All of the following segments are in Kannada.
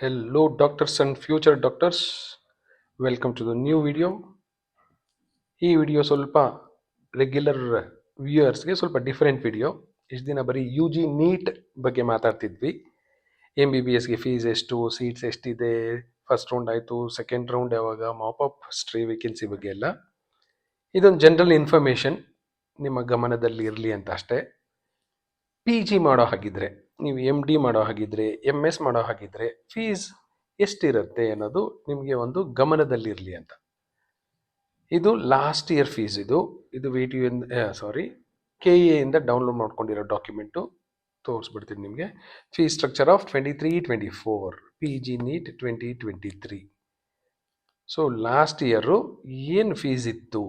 Hello, doctors and future doctors. Welcome to the new video. ಈ ವಿಡಿಯೋ ಸ್ವಲ್ಪ ರೆಗ್ಯುಲರ್ ವ್ಯೂಯರ್ಸ್ಗೆ ಸ್ವಲ್ಪ ಡಿಫ್ರೆಂಟ್ ವಿಡಿಯೋ ಇಷ್ಟು ದಿನ ಬರೀ ಯು ಜಿ ನೀಟ್ ಬಗ್ಗೆ ಮಾತಾಡ್ತಿದ್ವಿ ಎಂ ಬಿ ಬಿ ಎಸ್ಗೆ ಫೀಸ್ ಎಷ್ಟು ಸೀಟ್ಸ್ ಎಷ್ಟಿದೆ ಫಸ್ಟ್ ರೌಂಡ್ ಆಯಿತು ಸೆಕೆಂಡ್ ರೌಂಡ್ ಯಾವಾಗ ಮಾಪಪ್ ಸ್ಟ್ರೀ ವೇಕೆನ್ಸಿ ಬಗ್ಗೆ ಎಲ್ಲ ಇದೊಂದು ಜನರಲ್ ಇನ್ಫಾರ್ಮೇಷನ್ ನಿಮ್ಮ ಗಮನದಲ್ಲಿ ಇರಲಿ ಅಂತ ಅಷ್ಟೇ ಪಿ ಜಿ ಮಾಡೋ ಹಾಗಿದ್ರೆ ನೀವು ಎಂ ಡಿ ಮಾಡೋ ಹಾಗಿದ್ರೆ ಎಂ ಎಸ್ ಮಾಡೋ ಹಾಗಿದ್ರೆ ಫೀಸ್ ಎಷ್ಟಿರುತ್ತೆ ಅನ್ನೋದು ನಿಮಗೆ ಒಂದು ಗಮನದಲ್ಲಿರಲಿ ಅಂತ. ಇದು ಲಾಸ್ಟ್ ಇಯರ್ ಫೀಸ್ ಇದು. ಇದು ವಿ ಟಿ ಸಾರಿ ಕೆ ಎಯಿಂದ ಡೌನ್ಲೋಡ್ ಮಾಡ್ಕೊಂಡಿರೋ ಡಾಕ್ಯುಮೆಂಟು ತೋರಿಸ್ಬಿಡ್ತೀನಿ ನಿಮಗೆ. Fees structure of twenty three twenty four P G NEET twenty twenty three so last year ಏನು ಫೀಸ್ ಇತ್ತು?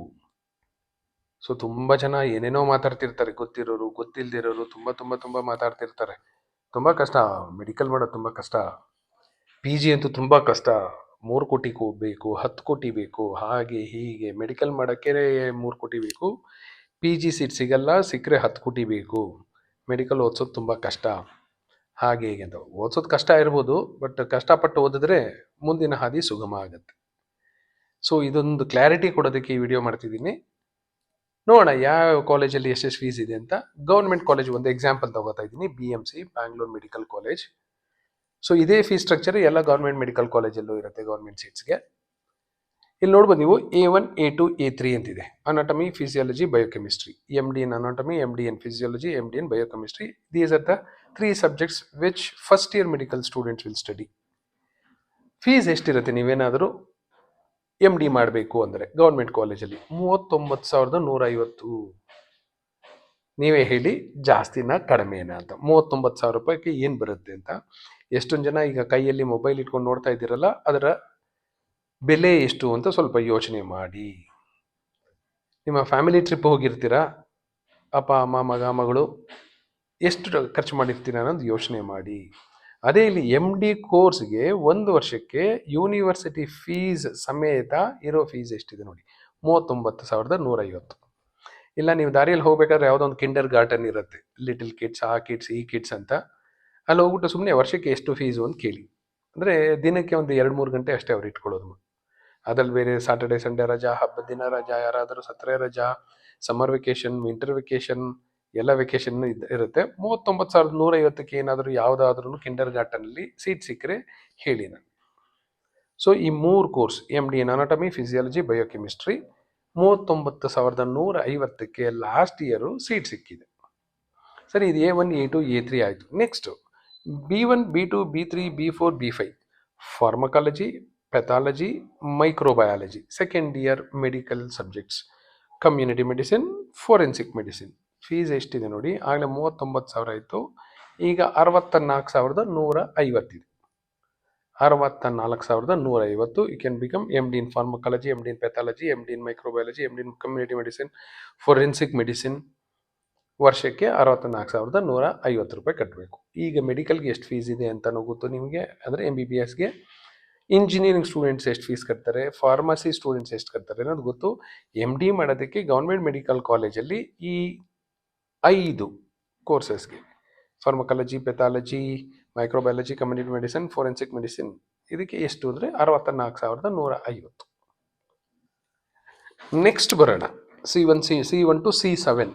ಸೊ ತುಂಬ ಜನ ಏನೇನೋ ಮಾತಾಡ್ತಿರ್ತಾರೆ, ಗೊತ್ತಿರೋರು ಗೊತ್ತಿಲ್ಲದಿರೋರು ತುಂಬ ತುಂಬ ತುಂಬ ಮಾತಾಡ್ತಿರ್ತಾರೆ. ತುಂಬ ಕಷ್ಟ. ಮೆಡಿಕಲ್ ಮಾಡೋದು ತುಂಬ ಕಷ್ಟ. ಪಿ ಜಿ ಅಂತೂ ತುಂಬ ಕಷ್ಟ. ಮೂರು ಕೋಟಿ ಬೇಕು, ಹತ್ತು ಕೋಟಿ ಬೇಕು, ಹಾಗೆ ಹೀಗೆ. ಮೆಡಿಕಲ್ ಮಾಡೋಕ್ಕೆ ಮೂರು ಕೋಟಿ ಬೇಕು. ಪಿ ಜಿ ಸೀಟ್ ಸಿಗಲ್ಲ, ಸಿಕ್ಕರೆ ಹತ್ತು ಕೋಟಿ ಬೇಕು. ಮೆಡಿಕಲ್ ಓದ್ಸೋದು ತುಂಬ ಕಷ್ಟ. ಹಾಗೆ ಹೀಗೆ ಅಂತ. ಓದ್ಸೋದು ಕಷ್ಟ ಇರ್ಬೋದು, ಬಟ್ ಕಷ್ಟಪಟ್ಟು ಓದಿದ್ರೆ ಮುಂದಿನ ಹಾದಿ ಸುಗಮ ಆಗುತ್ತೆ. ಸೊ ಇದೊಂದು ಕ್ಲಾರಿಟಿ ಕೊಡೋದಕ್ಕೆ ಈ ವಿಡಿಯೋ ಮಾಡ್ತಿದ್ದೀನಿ. ನೋಡೋಣ ಯಾವ ಕಾಲೇಜಲ್ಲಿ ಎಷ್ಟೆಷ್ಟು ಫೀಸ್ ಇದೆ ಅಂತ. ಗೌರ್ಮೆಂಟ್ ಕಾಲೇಜ್ ಒಂದು ಎಕ್ಸಾಂಪಲ್ ತಗೋತಾ ಇದ್ದೀನಿ B M C Bangalore medical college so ಇದೇ ಫೀಸ್ ಸ್ಟ್ರಕ್ಚರ್ ಎಲ್ಲ ಗೌರ್ಮೆಂಟ್ ಮೆಡಿಕಲ್ ಕಾಲೇಜಲ್ಲೂ ಇರುತ್ತೆ ಗೌರ್ಮೆಂಟ್ ಸೀಟ್ಸ್ಗೆ ಇಲ್ಲಿ ನೋಡ್ಬೋದು ನೀವು A one A two A three ಅಂತಿದೆ. Anatomy physiology biochemistry M D N anatomy M D N physiology M D N biochemistry these are the three subjects which first year medical students will study fees ಎಷ್ಟಿರುತ್ತೆ ನೀವೇನಾದರೂ? ಎಂ ಡಿ ಮಾಡಬೇಕು ಅಂದರೆ ಗೌರ್ಮೆಂಟ್ ಕಾಲೇಜಲ್ಲಿ ಮೂವತ್ತೊಂಬತ್ತು ಸಾವಿರದ ನೂರ ಐವತ್ತು ನೀವೇ ಹೇಳಿ ಜಾಸ್ತಿನ ಕಡಿಮೆನಾ ಅಂತ. ಮೂವತ್ತೊಂಬತ್ತು ಸಾವಿರ ರೂಪಾಯಿಗೆ ಏನು ಬರುತ್ತೆ ಅಂತ. ಎಷ್ಟೊಂದು ಜನ ಈಗ ಕೈಯಲ್ಲಿ ಮೊಬೈಲ್ ಇಟ್ಕೊಂಡು ನೋಡ್ತಾ ಇದ್ದೀರಲ್ಲ, ಅದರ ಬೆಲೆ ಎಷ್ಟು ಅಂತ ಸ್ವಲ್ಪ ಯೋಚನೆ ಮಾಡಿ. ನಿಮ್ಮ ಫ್ಯಾಮಿಲಿ ಟ್ರಿಪ್ ಹೋಗಿರ್ತೀರಾ? ಅಪ್ಪ, ಅಮ್ಮ, ಮಗ, ಮಗಳು, ಎಷ್ಟು ಖರ್ಚು ಮಾಡಿರ್ತೀರ ಅನ್ನೋದು ಯೋಚನೆ ಮಾಡಿ. ಅದೇ ಇಲ್ಲಿ ಎಂ ಡಿ ಕೋರ್ಸ್ಗೆ ಒಂದು ವರ್ಷಕ್ಕೆ ಯೂನಿವರ್ಸಿಟಿ ಫೀಸ್ ಸಮೇತ ಇರೋ ಫೀಸ್ ಎಷ್ಟಿದೆ ನೋಡಿ. ಮೂವತ್ತೊಂಬತ್ತು ಸಾವಿರದ ನೂರೈವತ್ತು. ಇಲ್ಲ, ನೀವು ದಾರಿಯಲ್ಲಿ ಹೋಗ್ಬೇಕಾದ್ರೆ ಯಾವುದೋ ಒಂದು ಕಿಂಡರ್ ಗಾರ್ಡನ್ ಇರುತ್ತೆ. ಲಿಟಲ್ ಕಿಡ್ಸ್ ಆ ಕಿಡ್ಸ್ ಈ ಕಿಡ್ಸ್ ಅಂತ. ಅಲ್ಲಿ ಹೋಗ್ಬಿಟ್ಟು ಸುಮ್ಮನೆ ವರ್ಷಕ್ಕೆ ಎಷ್ಟು ಫೀಸು ಅಂತ ಕೇಳಿ. ಅಂದರೆ ದಿನಕ್ಕೆ ಒಂದು ಎರಡು ಮೂರು ಗಂಟೆ ಅಷ್ಟೇ ಅವ್ರು ಇಟ್ಕೊಳ್ಳೋದು. ಅದ್ರಲ್ಲಿ ಬೇರೆ ಸಾಟರ್ಡೆ ಸಂಡೇ ರಜಾ, ಹಬ್ಬದ ದಿನ ರಜಾ, ಯಾರಾದರೂ ಸತ್ರೆ ರಜಾ ಸಮ್ಮರ್ ವೆಕೇಶನ್ ವಿಂಟರ್ ವೆಕೇಶನ್ ಎಲ್ಲ ವೆಕೇಶನ್ ಇರುತ್ತೆ. ಮೂವತ್ತೊಂಬತ್ತು ಸಾವಿರದ ನೂರೈವತ್ತಕ್ಕೆ ಏನಾದರೂ ಯಾವುದಾದ್ರೂ ಕಿಂಡರ್ ಗಾರ್ಟನಲ್ಲಿ ಸೀಟ್ ಸಿಕ್ಕರೆ ಹೇಳಿ ನಾನು. ಸೊ ಈ ಮೂರು course M D N anatomy physiology biochemistry ಮೂವತ್ತೊಂಬತ್ತು ಸಾವಿರದ ನೂರ ಐವತ್ತಕ್ಕೆ ಲಾಸ್ಟ್ ಇಯರು ಸೀಟ್ ಸಿಕ್ಕಿದೆ. ಸರಿ, ಇದು A one A two A three ಆಯಿತು. Next B one B two B three B four B five pharmacology pathology microbiology second year medical subjects community medicine forensic medicine fees ಎಷ್ಟಿದೆ ನೋಡಿ? ಆಗಲೇ ಮೂವತ್ತೊಂಬತ್ತು ಸಾವಿರ ಇತ್ತು ಈಗ ಅರವತ್ತ ನಾಲ್ಕು ಸಾವಿರದ ನೂರ ಐವತ್ತಿದೆ ಅರವತ್ತ ನಾಲ್ಕು ಸಾವಿರದ ನೂರ ಐವತ್ತು. You can become M D in pharmacology M D in pathology M D in microbiology M D in community medicine forensic medicine ವರ್ಷಕ್ಕೆ ಅರವತ್ತ ನಾಲ್ಕು ಸಾವಿರದ ನೂರ ಐವತ್ತು ರೂಪಾಯಿ ಕಟ್ಟಬೇಕು ಈಗ ಮೆಡಿಕಲ್ಗೆ ಎಷ್ಟು ಫೀಸ್ ಇದೆ ಅಂತಲೂ ಗೊತ್ತು ನಿಮಗೆ. ಅಂದರೆ ಎಂ ಬಿ ಬಿ ಎಸ್ಗೆ ಇಂಜಿನಿಯರಿಂಗ್ ಸ್ಟೂಡೆಂಟ್ಸ್ ಎಷ್ಟು ಫೀಸ್ ಕಟ್ತಾರೆ ಫಾರ್ಮಸಿ ಸ್ಟೂಡೆಂಟ್ಸ್ ಎಷ್ಟು ಕಟ್ತಾರೆ ಅನ್ನೋದು ಗೊತ್ತು. ಎಂ ಡಿ ಮಾಡೋದಕ್ಕೆ ಗೌರ್ಮೆಂಟ್ ಮೆಡಿಕಲ್ ಕಾಲೇಜಲ್ಲಿ ಈ ಐದು ಕೋರ್ಸಸ್ಗೆ. Pharmacology pathology microbiology community medicine forensic medicine ಇದಕ್ಕೆ ಎಷ್ಟು ಅಂದರೆ ಅರವತ್ತ ನಾಲ್ಕು ಸಾವಿರದ ನೂರ ಐವತ್ತು. ನೆಕ್ಸ್ಟ್ ಬರೋಣ. C one C C one two C seven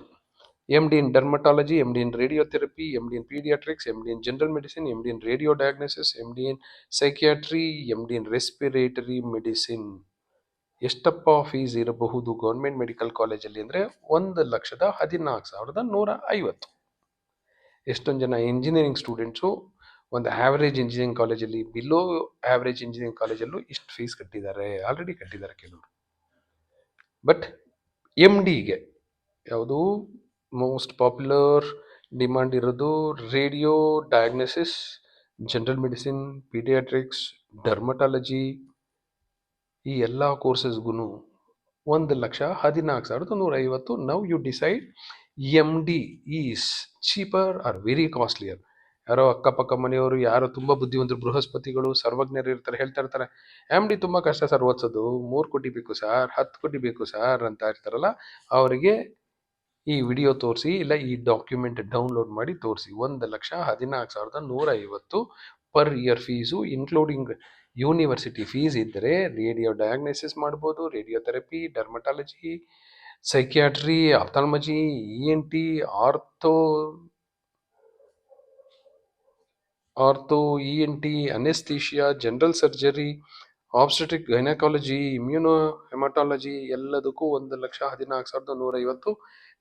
M D in dermatology M D in radiotherapy M D in paediatrics M D in general medicine M D in radio diagnosis M D in psychiatry M D in respiratory medicine ಎಷ್ಟಪ್ಪ ಫೀಸ್ ಇರಬಹುದು ಗೌರ್ಮೆಂಟ್ ಮೆಡಿಕಲ್ ಕಾಲೇಜಲ್ಲಿ ಅಂದರೆ ಒಂದು ಲಕ್ಷದ ಹದಿನಾಲ್ಕು ಸಾವಿರದ ನೂರ ಐವತ್ತು. ಎಷ್ಟೊಂದು ಜನ ಇಂಜಿನಿಯರಿಂಗ್ ಸ್ಟೂಡೆಂಟ್ಸು ಒಂದು ಆ್ಯಾವ್ರೇಜ್ ಇಂಜಿನಿಯರಿಂಗ್ ಕಾಲೇಜಲ್ಲಿ ಬಿಲೋ ಆ್ಯಾವ್ರೇಜ್ ಇಂಜಿನಿಯರಿಂಗ್ ಕಾಲೇಜಲ್ಲೂ ಇಷ್ಟು ಫೀಸ್ ಕಟ್ಟಿದ್ದಾರೆ ಆಲ್ರೆಡಿ ಕಟ್ಟಿದ್ದಾರೆ ಕೆಲವರು. ಬಟ್ ಎಂ ಡಿಗೆ ಯಾವುದು ಮೋಸ್ಟ್ ಪಾಪ್ಯುಲರ್ ಡಿಮ್ಯಾಂಡ್ ಇರೋದು radio diagnosis general medicine paediatrics dermatology ಈ ಎಲ್ಲ ಕೋರ್ಸಸ್ಗೂ ಒಂದು ಲಕ್ಷ ಹದಿನಾಲ್ಕು ಸಾವಿರದ ನೂರ ಐವತ್ತು now you decide M D is cheaper or very costlier ಯಾರೋ ಅಕ್ಕಪಕ್ಕ ಮನೆಯವರು, ಯಾರೋ ತುಂಬ ಬುದ್ಧಿವಂತರು, ಬೃಹಸ್ಪತಿಗಳು, ಸರ್ವಜ್ಞರು ಇರ್ತಾರೆ, ಹೇಳ್ತಾ ಇರ್ತಾರೆ ಎಂ ಡಿ ತುಂಬ ಕಷ್ಟ ಸರ್ ಓದಿಸೋದು. ಮೂರು ಕೋಟಿ ಬೇಕು ಸರ್, ಹತ್ತು ಕೋಟಿ ಬೇಕು ಸರ್ ಅಂತ ಇರ್ತಾರಲ್ಲ, ಅವರಿಗೆ ಈ ವಿಡಿಯೋ ತೋರಿಸಿ, ಇಲ್ಲ ಈ ಡಾಕ್ಯುಮೆಂಟ್ ಡೌನ್ಲೋಡ್ ಮಾಡಿ ತೋರಿಸಿ. ಒಂದು ಲಕ್ಷ ಹದಿನಾಲ್ಕು ಸಾವಿರದ ನೂರ ಐವತ್ತು per year fees including university fees ಇದ್ದರೆ ರೇಡಿಯೋ ಡಯಾಗ್ನೋಸಿಸ್ ಮಾಡ್ಬೋದು, radiotherapy, dermatology, psychiatry, ophthalmology E N T ortho ortho E N T anaesthesia, general surgery obstetric gynaecology immuno haematology ಎಲ್ಲದಕ್ಕೂ ಒಂದು ಲಕ್ಷ ಹದಿನಾಲ್ಕು ಸಾವಿರದ ನೂರೈವತ್ತು,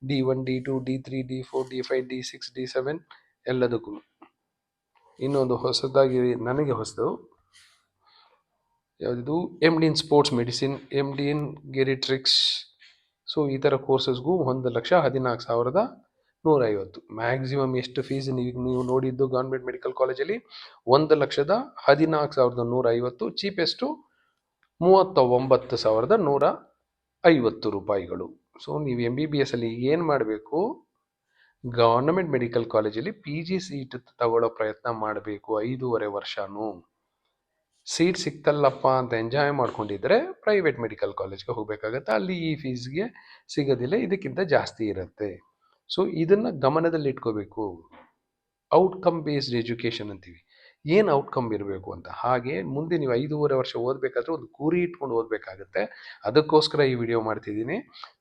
D one, D two, D three, D four, D five, D six, D seven ಎಲ್ಲದಕ್ಕೂ. ಇನ್ನೊಂದು ಹೊಸದಾಗಿ ನನಗೆ ಹೊಸದು. ಯಾವುದು M D in sports medicine M D in geriatrics so ಈ ಥರ ಕೋರ್ಸಸ್ಗೂ ಒಂದು ಲಕ್ಷ ಹದಿನಾಲ್ಕು ಸಾವಿರದ ನೂರೈವತ್ತು. ಮ್ಯಾಕ್ಸಿಮಮ್ ಎಷ್ಟು ಫೀಸ್ ನೀವು ನೀವು ನೋಡಿದ್ದು ಗೌರ್ಮೆಂಟ್ ಮೆಡಿಕಲ್ ಕಾಲೇಜಲ್ಲಿ ಒಂದು ಲಕ್ಷದ ಹದಿನಾಲ್ಕು ಸಾವಿರದ ನೂರೈವತ್ತು ಚೀಪೆಸ್ಟು ಮೂವತ್ತ ಒಂಬತ್ತು ಸಾವಿರದ ನೂರ ಐವತ್ತು ರೂಪಾಯಿಗಳು. ಸೊ ನೀವು ಎಂ ಬಿ ಬಿ ಎಸ್ ಅಲ್ಲಿ ಏನು ಮಾಡಬೇಕು? ಗವರ್ನಮೆಂಟ್ ಮೆಡಿಕಲ್ ಕಾಲೇಜಲ್ಲಿ ಪಿ ಜಿ ಸೀಟ್ ತಗೊಳ್ಳೋ ಪ್ರಯತ್ನ ಮಾಡಬೇಕು ಐದೂವರೆ ವರ್ಷನೂ. ಸೀಟ್ ಸಿಕ್ತಲ್ಲಪ್ಪ ಅಂತ ಎಂಜಾಯ್ ಮಾಡ್ಕೊಂಡಿದ್ರೆ ಪ್ರೈವೇಟ್ ಮೆಡಿಕಲ್ ಕಾಲೇಜ್ಗೆ ಹೋಗಬೇಕಾಗತ್ತೆ. ಅಲ್ಲಿ ಈ ಫೀಸ್ಗೆ ಸಿಗೋದಿಲ್ಲ, ಇದಕ್ಕಿಂತ ಜಾಸ್ತಿ ಇರುತ್ತೆ. ಸೊ ಇದನ್ನು ಗಮನದಲ್ಲಿ ಇಟ್ಕೋಬೇಕು. ಔಟ್ಕಮ್ ಬೇಸ್ಡ್ ಎಜುಕೇಷನ್ ಅಂತೀವಿ. ಏನು ಔಟ್ಕಮ್ ಇರಬೇಕು ಅಂತ? ಹಾಗೆ ಮುಂದೆ ನೀವು ಐದೂವರೆ ವರ್ಷ ಓದಬೇಕಾದ್ರೆ ಒಂದು ಗುರಿ ಇಟ್ಕೊಂಡು ಓದಬೇಕಾಗುತ್ತೆ. ಅದಕ್ಕೋಸ್ಕರ ಈ ವಿಡಿಯೋ ಮಾಡ್ತಿದ್ದೀನಿ.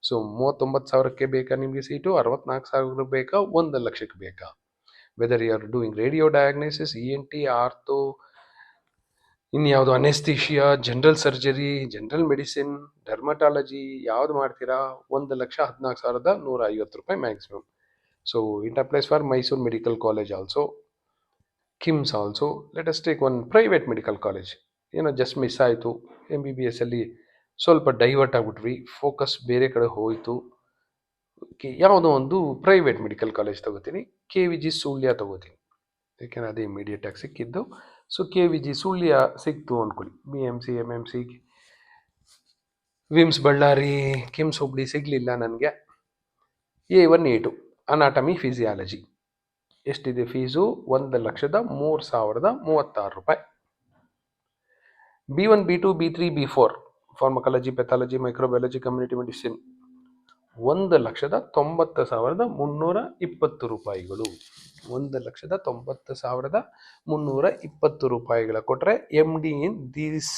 ಸೊ ಮೂವತ್ತೊಂಬತ್ತು ಸಾವಿರಕ್ಕೆ ಬೇಕಾ ನಿಮಗೆ ಸೀಟು ಅರವತ್ನಾಲ್ಕು ಸಾವಿರ ಬೇಕಾ? ಒಂದು ಲಕ್ಷಕ್ಕೆ ಬೇಕಾ? Whether you are doing radio diagnosis E N T ortho ಇನ್ಯಾವುದು anaesthesia general surgery general medicine dermatology ಯಾವ್ದು ಮಾಡ್ತೀರಾ? ಒಂದು ಲಕ್ಷ ಹದಿನಾಲ್ಕು ಸಾವಿರದ ನೂರ ಐವತ್ತು ರೂಪಾಯಿ maximum so it applies for Mysuru medical college also KIMS also let us take one private medical college ಏನೋ ಜಸ್ಟ್ ಮಿಸ್ ಆಯಿತು. ಎಂ ಬಿ ಬಿ ಎಸ್ ಅಲ್ಲಿ ಸ್ವಲ್ಪ ಡೈವರ್ಟ್ ಆಗಿಬಿಟ್ವಿ. ಫೋಕಸ್ ಬೇರೆ ಕಡೆ ಹೋಯಿತು. ಯಾವುದೋ ಒಂದು ಪ್ರೈವೇಟ್ ಮೆಡಿಕಲ್ ಕಾಲೇಜ್ ತಗೋತೀನಿ. ಕೆ ವಿ ಜಿ ಸುಳ್ಯ ತಗೋತೀನಿ. ಯಾಕೆಂದರೆ ಅದೇ ಇಮಿಡಿಯೇಟ್ ಆಗಿ ಸಿಕ್ಕಿದ್ದು. So K V G Sullia ಸಿಕ್ತು ಅಂದ್ಕೊಳ್ಳಿ B M C M M C, VIMS Ballari, KIMS Hubli ಸಿಗಲಿಲ್ಲ ನನಗೆ. A one, A two, anatomy, physiology. ಎಷ್ಟಿದೆ ಫೀಸು? ಒಂದು ಲಕ್ಷದ ಮೂರು ಸಾವಿರದ ಮೂವತ್ತಾರು ರೂಪಾಯಿ. B one, B two, B three, B four, pharmacology, pathology, microbiology, community medicine. ಒಂದು ಲಕ್ಷದ ತೊಂಬತ್ತು ಸಾವಿರದ ಮುನ್ನೂರ ಇಪ್ಪತ್ತು ರೂಪಾಯಿಗಳು. ಒಂದು ಲಕ್ಷದ ತೊಂಬತ್ತು ಸಾವಿರದ ಮುನ್ನೂರ ಇಪ್ಪತ್ತು ರೂಪಾಯಿಗಳ ಕೊಟ್ಟರೆ M D in these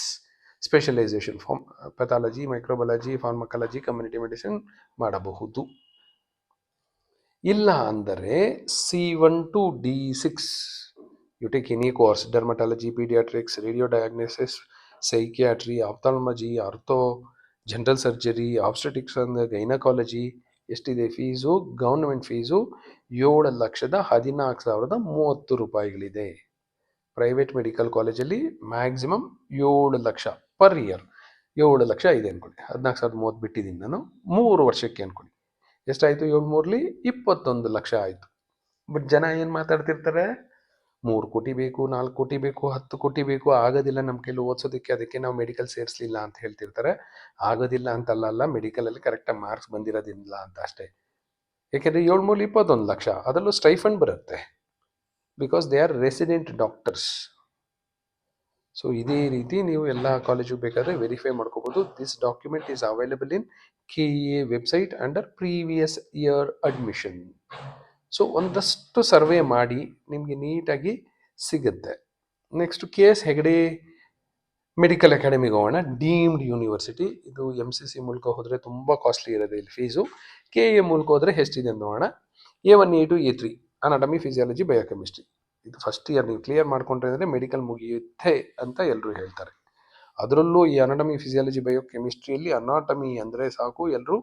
specialisation from pathology microbiology pharmacology community medicine ಮಾಡಬಹುದು. ಇಲ್ಲ ಅಂದರೆ C one two D six you take any course dermatology paediatrics radio diagnosis psychiatry ophthalmology ortho general surgery obstetrics and gynaecology ಎಷ್ಟಿದೆ ಫೀಸು? ಗೌರ್ಮೆಂಟ್ ಫೀಸು ಏಳು ಲಕ್ಷದ ಹದಿನಾಲ್ಕು ಸಾವಿರದ ಮೂವತ್ತು ರೂಪಾಯಿಗಳಿದೆ. ಪ್ರೈವೇಟ್ ಮೆಡಿಕಲ್ ಕಾಲೇಜಲ್ಲಿ ಮ್ಯಾಕ್ಸಿಮಮ್ ಏಳು ಲಕ್ಷ ಪರ್ ಇಯರ್. ಏಳು ಲಕ್ಷ ಇದೆ ಅಂದ್ಕೊಳ್ಳಿ ಹದಿನಾಲ್ಕು ಸಾವಿರದ ಮೂವತ್ತು ಬಿಟ್ಟಿದ್ದೀನಿ ನಾನು. ಮೂರು ವರ್ಷಕ್ಕೆ ಅಂದ್ಕೊಳ್ಳಿ ಎಷ್ಟಾಯಿತು ಏಳು ಮೂರಲಿ ಇಪ್ಪತ್ತೊಂದು ಲಕ್ಷ ಆಯಿತು. ಬಟ್ ಜನ ಏನು ಮಾತಾಡ್ತಿರ್ತಾರೆ? ಮೂರು ಕೋಟಿ ಬೇಕು, ನಾಲ್ಕು ಕೋಟಿ ಬೇಕು, ಹತ್ತು ಕೋಟಿ ಬೇಕು, ಆಗೋದಿಲ್ಲ ನಮ್ಮ ಕೈಲಿ ಓದಿಸೋದಕ್ಕೆ, ಅದಕ್ಕೆ ನಾವು ಮೆಡಿಕಲ್ ಸೇರಿಸಲಿಲ್ಲ ಅಂತ ಹೇಳ್ತಿರ್ತಾರೆ. ಆಗೋದಿಲ್ಲ ಅಂತಲ್ಲ ಮೆಡಿಕಲಲ್ಲಿ ಕರೆಕ್ಟಾಗಿ ಮಾರ್ಕ್ಸ್ ಬಂದಿರೋದಿಲ್ಲ ಅಂತ ಅಷ್ಟೇ. ಏಕೆಂದರೆ ಏಳು ಮೂರು ಇಪ್ಪತ್ತೊಂದು ಲಕ್ಷ, ಅದರಲ್ಲೂ ಸ್ಟೈಫಂಡ್ ಬರುತ್ತೆ. Because they are resident doctors so ಇದೇ ರೀತಿ ನೀವು ಎಲ್ಲ ಕಾಲೇಜು ಬೇಕಾದರೆ ವೆರಿಫೈ ಮಾಡ್ಕೋಬೋದು. This document is available in K A website under previous year admission so ಒಂದಷ್ಟು ಸರ್ವೆ ಮಾಡಿ ನಿಮಗೆ ನೀಟಾಗಿ ಸಿಗುತ್ತೆ. Next K S Hegde medical ಅಕಾಡೆಮಿಗೆ ಹೋಗೋಣ. ಡೀಮ್ಡ್ ಯೂನಿವರ್ಸಿಟಿ ಇದು ಎಂ ಸಿ ಸಿ ಮೂಲಕ ಹೋದರೆ ತುಂಬ ಕಾಸ್ಟ್ಲಿ ಇರೋದು ಇಲ್ಲಿ ಫೀಸು ಕೆ ಎ ಮೂಲಕ ಹೋದರೆ ಎಷ್ಟಿದೆ ಅಂತ ನೋಡೋಣ. A one A two A three anatomy physiology biochemistry ಇದು ಫಸ್ಟ್ ಇಯರ್ ನೀವು ಕ್ಲಿಯರ್ ಮಾಡ್ಕೊಂಡ್ರೆ ಅಂದರೆ ಮೆಡಿಕಲ್ ಮುಗಿಯುತ್ತೆ ಅಂತ ಎಲ್ಲರೂ ಹೇಳ್ತಾರೆ. ಅದರಲ್ಲೂ ಈ ಅನಾಟಮಿ ಫಿಸಿಯಾಲಜಿ ಬಯೋಕೆಮಿಸ್ಟ್ರಿಯಲ್ಲಿ ಅನಾಟಮಿ ಅಂದರೆ ಸಾಕು ಎಲ್ಲರೂ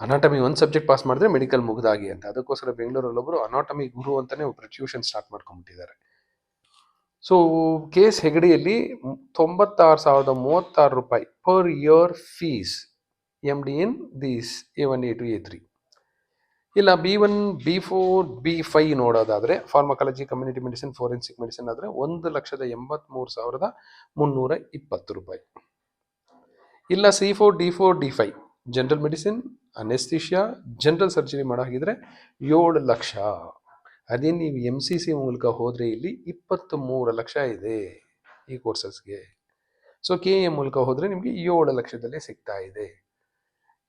ಅನಾಟಮಿ ಒಂದು ಸಬ್ಜೆಕ್ಟ್ ಪಾಸ್ ಮಾಡಿದ್ರೆ ಮೆಡಿಕಲ್ ಮುಗಿದಾಗಿ ಅಂತ. ಅದಕ್ಕೋಸ್ಕರ ಬೆಂಗಳೂರಲ್ಲಿ ಒಬ್ಬರು ಅನಾಟಮಿ ಗುರು ಅಂತಲೇ ಒಬ್ಬರು ಟ್ಯೂಷನ್ ಸ್ಟಾರ್ಟ್ ಮಾಡ್ಕೊಂಡ್ಬಿಟ್ಟಿದ್ದಾರೆ. ಸೊ ಕೆ ಎಸ್ ಹೆಗಡೆಯಲ್ಲಿ ತೊಂಬತ್ತಾರು ಸಾವಿರದ ಮೂವತ್ತಾರು ರೂಪಾಯಿ per year fees M D in these A one A two A three ಇಲ್ಲ B one B four B five ನೋಡೋದಾದರೆ pharmacology community medicine forensic medicine ಆದರೆ ಒಂದು ಲಕ್ಷದ ಎಂಬತ್ತ್ಮೂರು ಸಾವಿರದ ಮುನ್ನೂರ ಇಪ್ಪತ್ತು ರೂಪಾಯಿ. ಇಲ್ಲ C four D four D five general medicine anaesthesia general surgery ಮಾಡೋ ಹಾಗಿದ್ರೆ ಏಳು ಲಕ್ಷ. ಅದೇ ನೀವು ಎಂ ಸಿ ಸಿ ಮೂಲಕ ಹೋದರೆ ಇಲ್ಲಿ ಇಪ್ಪತ್ತು ಮೂರು ಲಕ್ಷ ಇದೆ ಈ ಕೋರ್ಸಸ್ಗೆ ಸೊ ಕೆ ಎ ಮೂಲಕ ಹೋದರೆ ನಿಮಗೆ ಏಳು ಲಕ್ಷದಲ್ಲೇ ಸಿಗ್ತಾ ಇದೆ.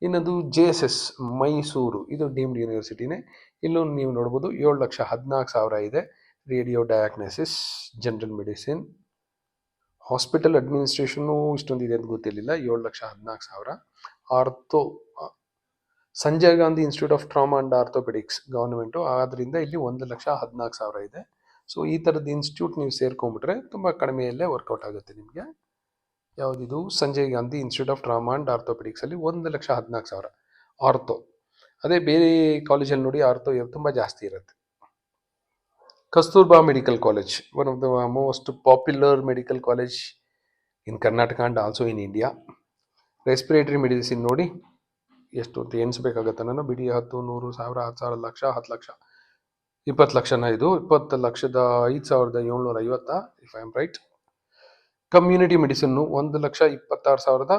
ಇನ್ನೊಂದು ಜೆ ಎಸ್ ಎಸ್ ಮೈಸೂರು, ಇದು ಡೀಮ್ಡ್ ಯೂನಿವರ್ಸಿಟಿನೇ ಇಲ್ಲೂ ನೀವು ನೋಡ್ಬೋದು ಏಳು ಲಕ್ಷ ಹದಿನಾಲ್ಕು ಸಾವಿರ ಇದೆ. Radio diagnosis general medicine hospital ಅಡ್ಮಿನಿಸ್ಟ್ರೇಷನ್ನು ಇಷ್ಟೊಂದಿದೆ ಅಂತ ಗೊತ್ತಿರಲಿಲ್ಲ. ಏಳು ಲಕ್ಷ ಹದಿನಾಲ್ಕು ಸಾವಿರ. Ortho Sanjay Gandhi Institute of Trauma and Orthopaedics government ಆದ್ದರಿಂದ ಇಲ್ಲಿ ಒಂದು ಲಕ್ಷ ಹದಿನಾಲ್ಕು ಸಾವಿರ ಇದೆ. ಸೊ ಈ ಥರದ ಇನ್ಸ್ಟಿಟ್ಯೂಟ್ ನೀವು ಸೇರ್ಕೊಂಡ್ಬಿಟ್ರೆ ತುಂಬ ಕಡಿಮೆಯಲ್ಲೇ ವರ್ಕೌಟ್ ಆಗುತ್ತೆ ನಿಮಗೆ. ಯಾವುದಿದು? Sanjay Gandhi Institute of Trauma and ಆರ್ಥೋಪೆಡಿಕ್ಸಲ್ಲಿ ಒಂದು ಲಕ್ಷ ಹದಿನಾಲ್ಕು ಸಾವಿರ. ಆರ್ಥೋ. ಅದೇ ಬೇರೆ ಕಾಲೇಜಲ್ಲಿ ನೋಡಿ ಆರ್ಥೋ ತುಂಬ ಜಾಸ್ತಿ ಇರುತ್ತೆ. Kasturba medical college one of the most popular medical college in Karnataka and also in India respiratory medicine ನೋಡಿ ಎಷ್ಟು ಅಂತ ಎಣಿಸ್ಬೇಕಾಗತ್ತೆ ನಾನು ಬಿಡಿ. ಹತ್ತು, ನೂರು, ಸಾವಿರ, ಹತ್ತು ಸಾವಿರ, ಲಕ್ಷ, ಹತ್ತು ಲಕ್ಷ. ಇಪ್ಪತ್ತು ಲಕ್ಷನ ಇದು. ಇಪ್ಪತ್ತು ಲಕ್ಷದ ಐದು ಸಾವಿರದ ಏಳ್ನೂರ ಐವತ್ತ if I am right community medicine ಒಂದು ಲಕ್ಷ ಇಪ್ಪತ್ತಾರು ಸಾವಿರದ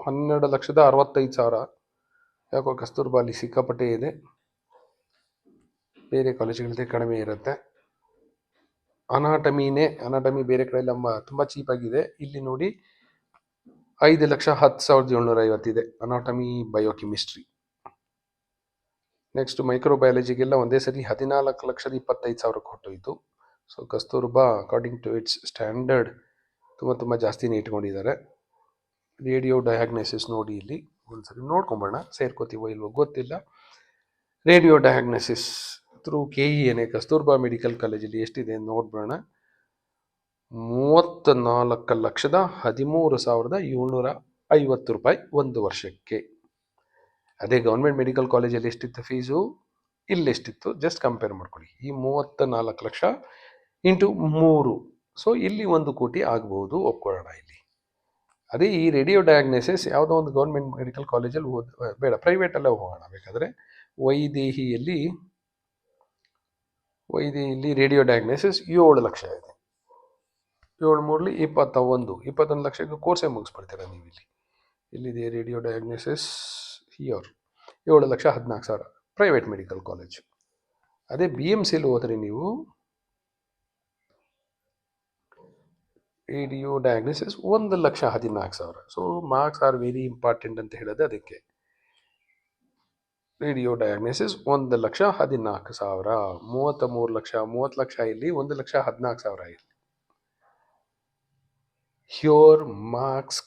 ಹನ್ನೆರಡು ಲಕ್ಷದ ಅರವತ್ತೈದು ಸಾವಿರ. ಯಾಕೋ ಕಸ್ತೂರ್ಬಾ ಅಲ್ಲಿ ಸಿಕ್ಕಾಪಟ್ಟೆ ಇದೆ. ಬೇರೆ ಕಾಲೇಜ್ಗಳಿಗೆ ಕಡಿಮೆ ಇರುತ್ತೆ. ಅನಾಟಮಿನೇ ಅನಾಟಮಿ ಬೇರೆ ಕಡೆ ಎಲ್ಲ ತುಂಬ ಚೀಪಾಗಿದೆ ಇಲ್ಲಿ ನೋಡಿ ಐದು ಲಕ್ಷ ಹತ್ತು ಸಾವಿರದ ಏಳ್ನೂರ ಐವತ್ತಿದೆ ಅನಾಟಮಿ ಬಯೋಕೆಮಿಸ್ಟ್ರಿ. ನೆಕ್ಸ್ಟ್ ಮೈಕ್ರೋಬಯಾಲಜಿಗೆಲ್ಲ ಒಂದೇ ಸರಿ ಹದಿನಾಲ್ಕು ಲಕ್ಷದ ಇಪ್ಪತ್ತೈದು ಸಾವಿರ ಕೊಟ್ಟೋಯ್ತು so Kasturba according to its standard ತುಂಬ ತುಂಬ ಜಾಸ್ತಿನೇ ಇಟ್ಕೊಂಡಿದ್ದಾರೆ ರೇಡಿಯೋ ಡಯಾಗ್ನೋಸಿಸ್ ನೋಡಿ ಇಲ್ಲಿ ಒಂದ್ಸರಿ ನೋಡ್ಕೊಂಬೋಣ ಸೇರ್ಕೋತೀವೋ ಇಲ್ವೋ ಗೊತ್ತಿಲ್ಲ. Radio diagnosis through K E ಏನೇ ಕಸ್ತೂರ್ಬಾ ಮೆಡಿಕಲ್ ಕಾಲೇಜಲ್ಲಿ ಎಷ್ಟಿದೆ ನೋಡ್ಬೋಣ ಮೂವತ್ತ ನಾಲ್ಕು ಲಕ್ಷದ ಹದಿಮೂರು ಸಾವಿರದ ಏಳ್ನೂರ ಐವತ್ತು ರೂಪಾಯಿ ಒಂದು ವರ್ಷಕ್ಕೆ. ಅದೇ ಗೌರ್ಮೆಂಟ್ ಮೆಡಿಕಲ್ ಕಾಲೇಜಲ್ಲಿ ಎಷ್ಟಿತ್ತು ಫೀಸು? ಇಲ್ಲಿ ಎಷ್ಟಿತ್ತು? ಜಸ್ಟ್ ಕಂಪೇರ್ ಮಾಡ್ಕೊಳ್ಳಿ. ಈ ಮೂವತ್ತ ನಾಲ್ಕು ಲಕ್ಷ ಇಂಟು ಮೂರು. ಸೊ ಇಲ್ಲಿ ಒಂದು ಕೋಟಿ ಆಗ್ಬೋದು ಒಪ್ಕೊಳ್ಳೋಣ ಇಲ್ಲಿ. ಅದೇ ಈ ರೇಡಿಯೋ ಡಯಾಗ್ನೋಸಿಸ್ ಯಾವುದೋ ಒಂದು ಗೌರ್ಮೆಂಟ್ ಮೆಡಿಕಲ್ ಕಾಲೇಜಲ್ಲಿ ಓದ್, ಬೇಡ ಪ್ರೈವೇಟಲ್ಲೇ ಹೋಗೋಣ. ಬೇಕಾದರೆ ವೈದೇಹಿಯಲ್ಲಿ ವೈದೇಹಿಯಲ್ಲಿ ರೇಡಿಯೋ ಡಯಾಗ್ನೋಸಿಸ್ ಏಳು ಲಕ್ಷ ಇದೆ. ಏಳು ಮೂರಲಿ ಇಪ್ಪತ್ತ ಒಂದು, ಇಪ್ಪತ್ತೊಂದು ಲಕ್ಷಕ್ಕೆ ಕೋರ್ಸೇ ಮುಗಿಸ್ಬಿಡ್ತೀರ ನೀವು ಇಲ್ಲಿ ಇಲ್ಲಿದೆ ರೇಡಿಯೋ ಡಯಾಗ್ನೋಸಿಸ್ ಹಿಯರ್. ಏಳು ಲಕ್ಷ ಹದಿನಾಲ್ಕು ಸಾವಿರ, ಪ್ರೈವೇಟ್ ಮೆಡಿಕಲ್ ಕಾಲೇಜ್. ಅದೇ ಬಿ ಎಂ ಸಿಲಿ ಹೋದ್ರಿ ನೀವು. ರೇಡಿಯೋ ಡಯಾಗ್ನೋಸಿಸ್ ಒಂದು ಲಕ್ಷ ಹದಿನಾಲ್ಕು ಸಾವಿರ. So marks are very important ಅಂತ ಹೇಳೋದು ಅದಕ್ಕೆ. ರೇಡಿಯೋ ಡಯಾಗ್ನೋಸಿಸ್ ಒಂದು ಲಕ್ಷ ಹದಿನಾಲ್ಕು ಸಾವಿರ, ಮೂವತ್ತ ಮೂರು ಲಕ್ಷ, ಮೂವತ್ತು ಲಕ್ಷ ಇಲ್ಲಿ, ಒಂದು ಲಕ್ಷ ಹದಿನಾಲ್ಕು ಸಾವಿರ ಇಲ್ಲಿ. Your marks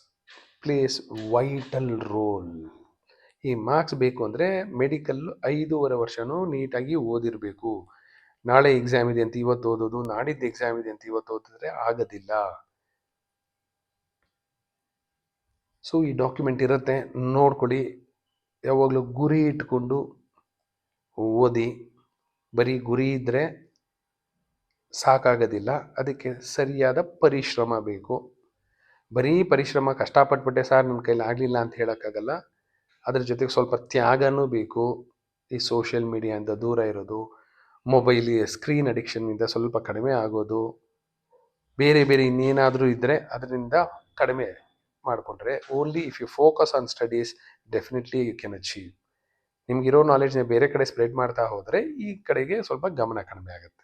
plays vital role ಈ ಮಾರ್ಕ್ಸ್ ಬೇಕು ಅಂದರೆ ಮೆಡಿಕಲ್ ಐದೂವರೆ ವರ್ಷವೂ ನೀಟಾಗಿ ಓದಿರಬೇಕು. ನಾಳೆ ಎಕ್ಸಾಮ್ ಇದೆ ಅಂತ ಇವತ್ತು ಓದೋದು, ನಾಡಿದ್ದು ಎಕ್ಸಾಮ್ ಇದೆ ಅಂತ ಇವತ್ತು ಓದಿದ್ರೆ ಆಗೋದಿಲ್ಲ. ಸೊ ಈ ಡಾಕ್ಯುಮೆಂಟ್ ಇರುತ್ತೆ, ನೋಡ್ಕೊಳ್ಳಿ. ಯಾವಾಗಲೂ ಗುರಿ ಇಟ್ಕೊಂಡು ಓದಿ. ಬರೀ ಗುರಿ ಇದ್ದರೆ ಸಾಕಾಗೋದಿಲ್ಲ. ಅದಕ್ಕೆ ಸರಿಯಾದ ಪರಿಶ್ರಮ ಬೇಕು. ಬರೀ ಪರಿಶ್ರಮ, ಕಷ್ಟಪಟ್ಬಿಟ್ಟೆ ಸರ್ ನನ್ನ ಕೈಲಿ ಆಗಲಿಲ್ಲ ಅಂತ ಹೇಳೋಕ್ಕಾಗಲ್ಲ. ಅದ್ರ ಜೊತೆಗೆ ಸ್ವಲ್ಪ ತ್ಯಾಗನೂ ಬೇಕು. ಈ ಸೋಷಿಯಲ್ ಮೀಡಿಯಾದಿಂದ ದೂರ ಇರೋದು, ಮೊಬೈಲ್ ಸ್ಕ್ರೀನ್ ಅಡಿಕ್ಷನ್ನಿಂದ ಸ್ವಲ್ಪ ಕಡಿಮೆ ಆಗೋದು, ಬೇರೆ ಬೇರೆ ಇನ್ನೇನಾದರೂ ಇದ್ದರೆ ಅದರಿಂದ ಕಡಿಮೆ ಮಾಡಿಕೊಂಡ್ರೆ only if you focus on studies definitely you can achieve. ನಿಮಗಿರೋ ನಾಲೆಡ್ಜ್ನ ಬೇರೆ ಕಡೆ ಸ್ಪ್ರೆಡ್ ಮಾಡ್ತಾ ಹೋದರೆ ಈ ಕಡೆಗೆ ಸ್ವಲ್ಪ ಗಮನ ಕಡಿಮೆ ಆಗುತ್ತೆ.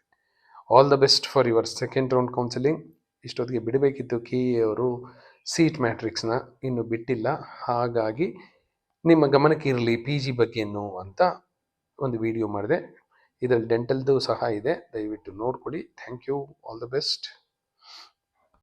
All the best for your second round counselling ಇಷ್ಟೊತ್ತಿಗೆ ಬಿಡಬೇಕಿತ್ತು ಕೆ ಅವರು ಸೀಟ್ ಮ್ಯಾಟ್ರಿಕ್ಸ್ನ ಇನ್ನು ಬಿಟ್ಟಿಲ್ಲ. ಹಾಗಾಗಿ ನಿಮ್ಮ ಗಮನಕ್ಕೆ ಇರಲಿ ಪಿ ಜಿ ಬಗ್ಗೆನು ಅಂತ ಒಂದು ವಿಡಿಯೋ ಮಾಡಿದೆ. ಇದರಲ್ಲಿ ಡೆಂಟಲ್ದು ಸಹ ಇದೆ. ದಯವಿಟ್ಟು ನೋಡ್ಕೊಳ್ಳಿ. Thank you. All the best.